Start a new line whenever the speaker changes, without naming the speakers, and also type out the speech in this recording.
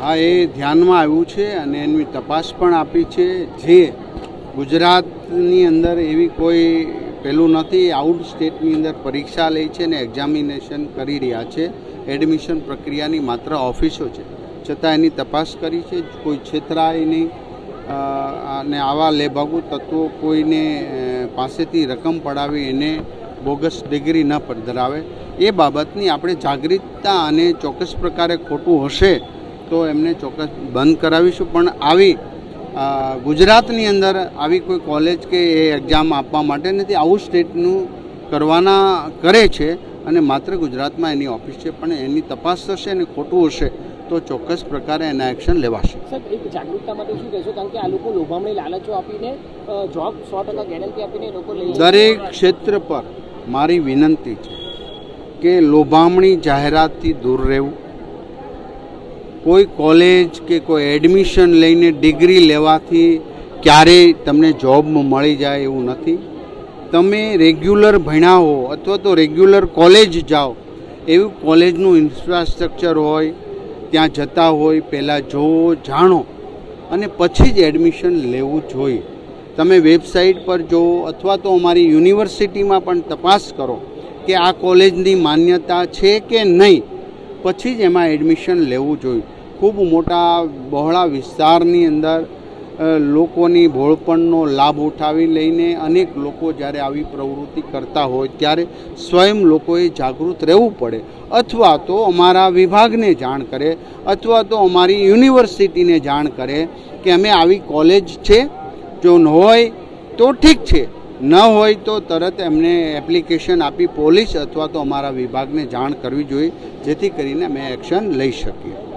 હા, એ ધ્યાનમાં આવ્યું છે અને એની તપાસ પણ આપી છે જે ગુજરાતની અંદર એવી કોઈ પેલું નથી, આઉટ સ્ટેટની અંદર પરીક્ષા લે છે ને એક્ઝામિનેશન કરી રહ્યા છે, એડમિશન પ્રક્રિયાની માત્ર ઓફિસો છે. છતાં એની તપાસ કરી છે, કોઈ છેતરાય નહીં. અને આવા લેભાગુ તત્વો કોઈને પાસેથી રકમ પડાવી એને બોગસ ડિગ્રી ન પણ ધરાવે. એ બાબતની આપણે જાગૃતતા અને ચોક્કસ પ્રકારે ખોટું હશે તો એમને ચોક્કસ બંધ કરાવીશું. પણ આવી ગુજરાતની અંદર આવી કોઈ કોલેજ કે એ એક્ઝામ આપવા માટે નથી આવું સ્ટેટનું કરવાના કરે છે અને માત્ર ગુજરાતમાં એની ઓફિસ છે પણ એની તપાસ થશે અને ખોટું હશે તો ચોક્કસ પ્રકારે એના એક્શન લેવાશે.
સાહેબ એક જાગૃતતા માટે શું કહેશો? કારણ કે આ લોકો લોભામણી લાલચો આપીને જોબ સો ટકા ગેરંટી આપીને લોકો.
દરેક ક્ષેત્ર પર મારી વિનંતી છે કે લોભામણી જાહેરાતથી દૂર રહેવું. કોઈ કોલેજ કે કોઈ એડમિશન લઈને ડિગ્રી લેવાથી ક્યારેય તમને જોબ મળી જાય એવું નથી. તમે રેગ્યુલર ભણ્યા હો અથવા તો રેગ્યુલર કોલેજ જાઓ. એવું કોલેજનું ઇન્ફ્રાસ્ટ્રક્ચર હોય, ત્યાં જતા હોય, પહેલાં જોવો જાણો અને પછી જ એડમિશન લેવું જોઈએ. તમે વેબસાઇટ પર જુઓ અથવા તો અમારી યુનિવર્સિટીમાં પણ તપાસ કરો કે આ કોલેજની માન્યતા છે કે નહીં. પછી જ એમાં એડમિશન લેવું જોઈએ. ખૂબ મોટા બહોળા વિસ્તારની અંદર લોકોની ભોળપણનો લાભ ઉઠાવી લઈને અનેક લોકો જ્યારે આવી પ્રવૃત્તિ કરતા હોય ત્યારે સ્વયં લોકોએ જાગૃત રહેવું પડે. અથવા તો અમારા વિભાગને જાણ કરે, અથવા તો અમારી યુનિવર્સિટીને જાણ કરે કે અમે આવી કોલેજ છે જો ન હોય તો ઠીક છે. ન હોય તો તરત એમને એપ્લિકેશન આપી પોલીસ અથવા તો અમારા વિભાગને જાણ કરવી જોઈએ, જેથી કરીને અમે એક્શન લઈ શકીએ.